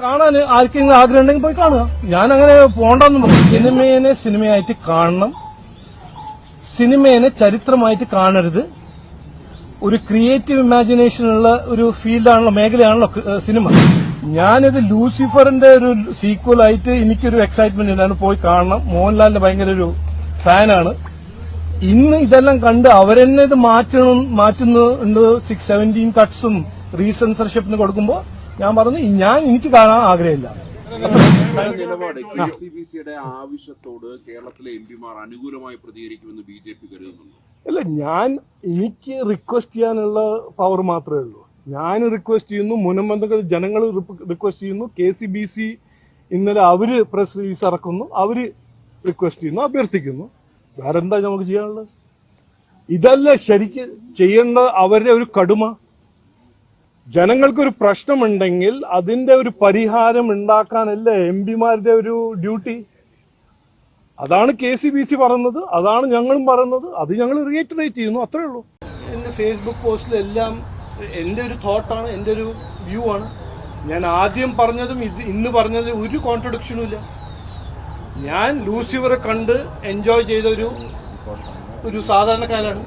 കാണാൻ ആർക്കെങ്കിലും ആഗ്രഹം ഉണ്ടെങ്കിൽ പോയി കാണുക. ഞാൻ അങ്ങനെ പോണ്ടെന്ന് പറഞ്ഞു. സിനിമയെ സിനിമയായിട്ട് കാണണം. സിനിമയെ ചരിത്രമായിട്ട് കാണരുത്. ഒരു ക്രിയേറ്റീവ് ഇമാജിനേഷനുള്ള ഒരു ഫീൽഡാണല്ലോ മേഖലയാണല്ലോ സിനിമ. ഞാനിത് ലൂസിഫറിന്റെ ഒരു സീക്വൽ ആയിട്ട് എനിക്കൊരു എക്സൈറ്റ്മെന്റ് ഉണ്ടാണ് പോയി കാണണം. മോഹൻലാലിന്റെ ഭയങ്കര ഒരു ഫാനാണ്. ഇന്ന് ഇതെല്ലാം കണ്ട് അവരെന്നെ ഇത് മാറ്റണം മാറ്റുന്നുണ്ട് സിക്സ് സെവന്റീൻ കട്ട്സും റീസെൻസർഷിപ്പിന് കൊടുക്കുമ്പോൾ ഞാൻ പറഞ്ഞു ഞാൻ എനിക്ക് കാണാൻ ആഗ്രഹമില്ല. നിലപാട് കെ സി ബി സിയുടെ ആവശ്യത്തോട് കേരളത്തിലെ എം പിമാർ അനുകൂലമായി പ്രതികരിക്കുമെന്ന് ബി ജെ പി കരുതുന്നുണ്ട്? അല്ല ഞാൻ എനിക്ക് റിക്വസ്റ്റ് ചെയ്യാനുള്ള പവർ മാത്രമേ ഉള്ളൂ. ഞാൻ റിക്വസ്റ്റ് ചെയ്യുന്നു മുനമ്പന്തൊക്കെ ജനങ്ങൾ റിക്വസ്റ്റ് ചെയ്യുന്നു കെ സി ബി സി ഇന്നലെ അവർ പ്രസ് റിലീസ് ഇറക്കുന്നു അവർ റിക്വസ്റ്റ് ചെയ്യുന്നു അഭ്യർത്ഥിക്കുന്നു. വേറെന്താ നമുക്ക് ചെയ്യാനുള്ളത്? ഇതല്ല ശരിക്ക് ചെയ്യേണ്ട അവരുടെ ഒരു കടുമ. ജനങ്ങൾക്കൊരു പ്രശ്നമുണ്ടെങ്കിൽ അതിന്റെ ഒരു പരിഹാരം ഉണ്ടാക്കാനല്ലേ എം പിമാരുടെ ഒരു ഡ്യൂട്ടി? അതാണ് കെ സി ബി സി പറയുന്നത് അതാണ് ഞങ്ങളും പറയുന്നത് അത് ഞങ്ങൾ റിയേറ്ററേറ്റ് ചെയ്യുന്നു അത്രേ ഉള്ളൂ. എന്റെ ഫേസ്ബുക്ക് പോസ്റ്റിലെല്ലാം എന്റെ ഒരു തോട്ടാണ് എന്റെ ഒരു വ്യൂ ആണ്. ഞാൻ ആദ്യം പറഞ്ഞതും ഇത് ഇന്ന് പറഞ്ഞതും ഒരു കോൺട്രഡിക്ഷനും ഇല്ല. ഞാൻ ലൂസിവറെ കണ്ട് എൻജോയ് ചെയ്ത ഒരു ഒരു സാധാരണക്കാരാണ്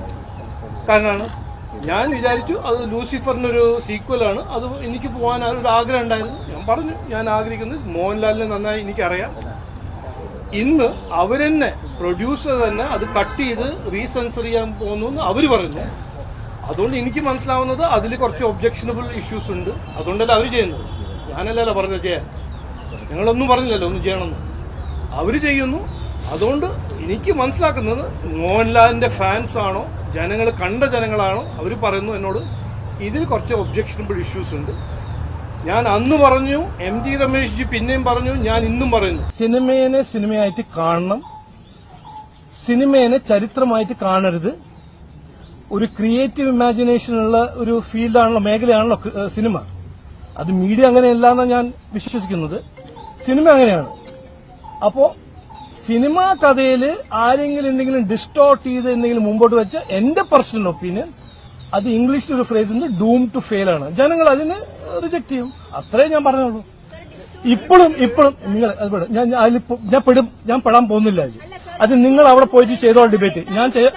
കാരനാണ്. ഞാൻ വിചാരിച്ചു അത് ലൂസിഫറിനൊരു സീക്വലാണ് അത് എനിക്ക് പോകാൻ ഒരു ആഗ്രഹം ഉണ്ടായിരുന്നു. ഞാൻ പറഞ്ഞു ഞാൻ ആഗ്രഹിക്കുന്നത് മോഹൻലാലിനെ നന്നായി എനിക്കറിയാം. ഇന്ന് അവരെന്നെ പ്രൊഡ്യൂസർ തന്നെ അത് കട്ട് ചെയ്ത് റീസെൻസർ ചെയ്യാൻ പോകുന്നു എന്ന് അവർ പറഞ്ഞു. അതുകൊണ്ട് എനിക്ക് മനസ്സിലാവുന്നത് അതിൽ കുറച്ച് ഒബ്ജക്ഷനബിൾ ഇഷ്യൂസ് ഉണ്ട്. അതുകൊണ്ടല്ല അവർ ചെയ്യുന്നത്. ഞാനല്ലല്ലോ പറഞ്ഞത് ചെയ്യാൻ. ഞങ്ങളൊന്നും പറഞ്ഞില്ലല്ലോ ഒന്നും ചെയ്യണമെന്ന്. അവർ ചെയ്യുന്നു. അതുകൊണ്ട് എനിക്ക് മനസ്സിലാക്കുന്നത് മോഹൻലാലിന്റെ ഫാൻസ് ആണോ? ജനങ്ങൾ കണ്ട ജനങ്ങളാണോ? അവർ പറയുന്നു എന്നോട് ഇതിൽ കുറച്ച് ഒബ്ജക്ഷനബിൾ ഇഷ്യൂസ് ഉണ്ട്. ഞാൻ അന്ന് പറഞ്ഞു എം ടി രമേശ് ജി പിന്നെയും പറഞ്ഞു ഞാൻ ഇന്നും പറയുന്നു. സിനിമയെ സിനിമയായിട്ട് കാണണം. സിനിമയെ ചരിത്രമായിട്ട് കാണരുത്. ഒരു ക്രിയേറ്റീവ് ഇമാജിനേഷനുള്ള ഒരു ഫീൽഡാണല്ലോ മേഖലയാണല്ലോ സിനിമ. അത് മീഡിയ അങ്ങനെയല്ല എന്നാണ് ഞാൻ വിശ്വസിക്കുന്നത്. സിനിമ അങ്ങനെയാണ്. അപ്പോ സിനിമാ കഥയിൽ ആരെങ്കിലും എന്തെങ്കിലും ഡിസ്റ്റോർട്ട് ചെയ്ത് എന്തെങ്കിലും മുമ്പോട്ട് വെച്ച എന്റെ പേഴ്സണൽ ഒപ്പീനിയൻ അത് ഇംഗ്ലീഷിൽ ഒരു ഫ്രേസ് ഉണ്ട് ഡൂം ടു ഫെയിൽ ആണ്. ജനങ്ങൾ അതിന് റിജക്ട് ചെയ്യും. അത്രേ ഞാൻ പറഞ്ഞുള്ളൂ. ഇപ്പോഴും ഇപ്പോഴും നിങ്ങൾ ഞാൻ ഞാൻ പെടും. ഞാൻ പെടാൻ പോകുന്നില്ല അതിൽ അത് നിങ്ങൾ അവിടെ പോയിട്ട് ചെയ്തോ ഡിബേറ്റ് ഞാൻ ചെയ്യാം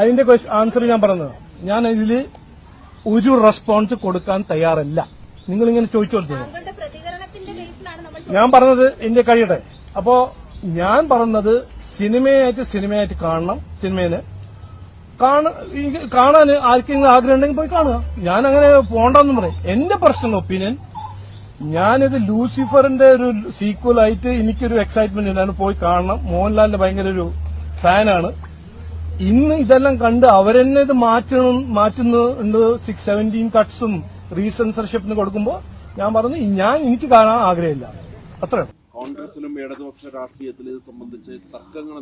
അതിന്റെ ആൻസർ ഞാൻ പറഞ്ഞത്. ഞാൻ ഇതിൽ ഒരു റെസ്പോൺസ് കൊടുക്കാൻ തയ്യാറല്ല. നിങ്ങൾ ഇങ്ങനെ ചോദിച്ചോളൂ ഞാൻ പറഞ്ഞത് എന്റെ കഴിയട്ടെ. അപ്പോ ഞാൻ പറഞ്ഞത് സിനിമയായിട്ട് സിനിമയായിട്ട് കാണണം സിനിമേനെ. കാണ- കാണാൻ ആർക്കെങ്കിലും ആഗ്രഹം ഉണ്ടെങ്കിൽ പോയി കാണുക. ഞാൻ അങ്ങനെ പോണ്ടെന്ന് പറയും. എന്റെ പേഴ്സണൽ ഒപ്പീനിയൻ ഞാനിത് ലൂസിഫറിന്റെ ഒരു സീക്വൽ ആയിട്ട് എനിക്കൊരു എക്സൈറ്റ്മെന്റ് ഉണ്ടാണ് പോയി കാണണം. മോഹൻലാലിന്റെ ഭയങ്കര ഒരു ഫാനാണ് ഇന്ന് ഇതെല്ലാം കണ്ട് അവരെന്നെ ഇത് മാറ്റണം മാറ്റുന്നുണ്ട് സിക്സ് സെവന്റീൻ കട്ട്സും റീസെൻസർഷിപ്പിന് കൊടുക്കുമ്പോൾ ഞാൻ പറഞ്ഞു ഞാൻ എനിക്ക് കാണാൻ ആഗ്രഹമില്ല. അത്ര. കോൺഗ്രസിലും ഇടതുപക്ഷ രാഷ്ട്രീയത്തിൽ ഇത് സംബന്ധിച്ച് തർക്കങ്ങൾ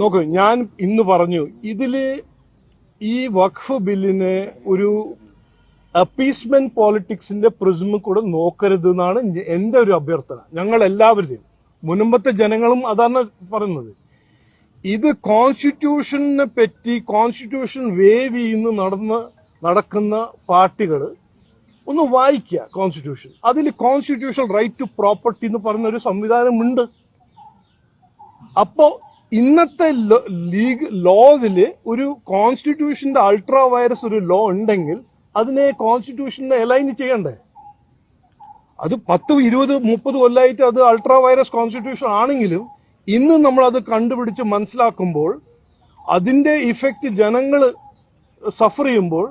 നോക്ക് ഞാൻ ഇന്ന് പറഞ്ഞു ഇതിൽ ഈ വഖഫ് ബില്ലിനെ ഒരു അപ്പീസ്മെന്റ് പോളിറ്റിക്സിന്റെ പ്രിസ്മ കൂടെ നോക്കരുത് എന്നാണ് എന്റെ ഒരു അഭ്യർത്ഥന. ഞങ്ങൾ എല്ലാവരുടെയും മുൻപത്തെ ജനങ്ങളും അതാണ് പറയുന്നത്. ഇത് കോൺസ്റ്റിറ്റ്യൂഷനെ പറ്റി കോൺസ്റ്റിറ്റ്യൂഷൻ വേവ് ചെയ്യുന്ന നടന്ന് നടക്കുന്ന പാർട്ടികൾ ഒന്ന് വായിക്കുക കോൺസ്റ്റിറ്റ്യൂഷൻ അതിൽ കോൺസ്റ്റിറ്റ്യൂഷണൽ റൈറ്റ് ടു പ്രോപ്പർട്ടി എന്ന് പറയുന്ന ഒരു സംവിധാനമുണ്ട്. അപ്പോ ഇന്നത്തെ ലീഗ് ലോസിൽ ഒരു കോൺസ്റ്റിറ്റ്യൂഷന്റെ അൾട്രാ വൈറസ് ഒരു ലോ ഉണ്ടെങ്കിൽ അതിനെ കോൺസ്റ്റിറ്റ്യൂഷനെ അലൈൻ ചെയ്യണ്ടേ? അത് പത്ത് ഇരുപത് മുപ്പത് കൊല്ലമായിട്ട് അത് അൾട്രാ വൈറസ് കോൺസ്റ്റിറ്റ്യൂഷൻ ആണെങ്കിലും ഇന്ന് നമ്മൾ അത് കണ്ടുപിടിച്ച് മനസ്സിലാക്കുമ്പോൾ അതിന്റെ ഇഫക്റ്റ് ജനങ്ങൾ സഫർ ചെയ്യുമ്പോൾ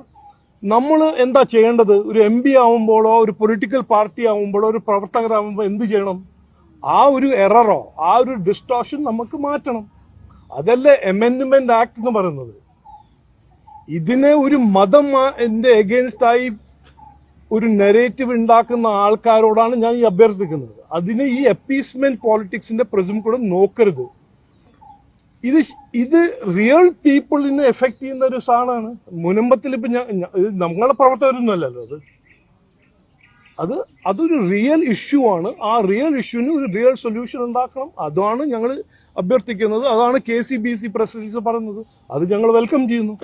നമ്മൾ എന്താ ചെയ്യേണ്ടത്? ഒരു എം പി ആവുമ്പോഴോ ഒരു പൊളിറ്റിക്കൽ പാർട്ടി ആവുമ്പോഴോ ഒരു പ്രവർത്തകരാകുമ്പോൾ എന്ത് ചെയ്യണം? ആ ഒരു എററോ ആ ഒരു ഡിസ്റ്റോഷൻ നമുക്ക് മാറ്റണം. അതല്ലേ അമെൻഡ്മെന്റ് ആക്ട് എന്ന് പറയുന്നത്. ഇതിനെ ഒരു മതം എന്റെ എഗെയിൻസ്റ്റായി ഒരു നെറേറ്റീവ് ഉണ്ടാക്കുന്ന ആൾക്കാരോടാണ് ഞാൻ ഈ അഭ്യർത്ഥിക്കുന്നത്. അതിന് ഈ അപ്പീസ്മെന്റ് പോളിറ്റിക്സിന്റെ പ്രസം കൂടെ നോക്കരുത്. ഇത് ഇത് റിയൽ പീപ്പിളിനെ എഫക്ട് ചെയ്യുന്ന ഒരു സാധനമാണ്. മുനമ്പത്തിൽ ഇപ്പം ഞാൻ നമ്മളെ പ്രവർത്തകരൊന്നും അല്ലല്ലോ അത്. അത് അതൊരു റിയൽ ഇഷ്യൂ ആണ്. ആ റിയൽ ഇഷ്യൂവിന് ഒരു റിയൽ സൊല്യൂഷൻ ഉണ്ടാക്കണം. അതാണ് ഞങ്ങൾ അഭ്യർത്ഥിക്കുന്നത്. അതാണ് K C B C presidents പറയുന്നത്. അത് ഞങ്ങൾ വെൽക്കം ചെയ്യുന്നു.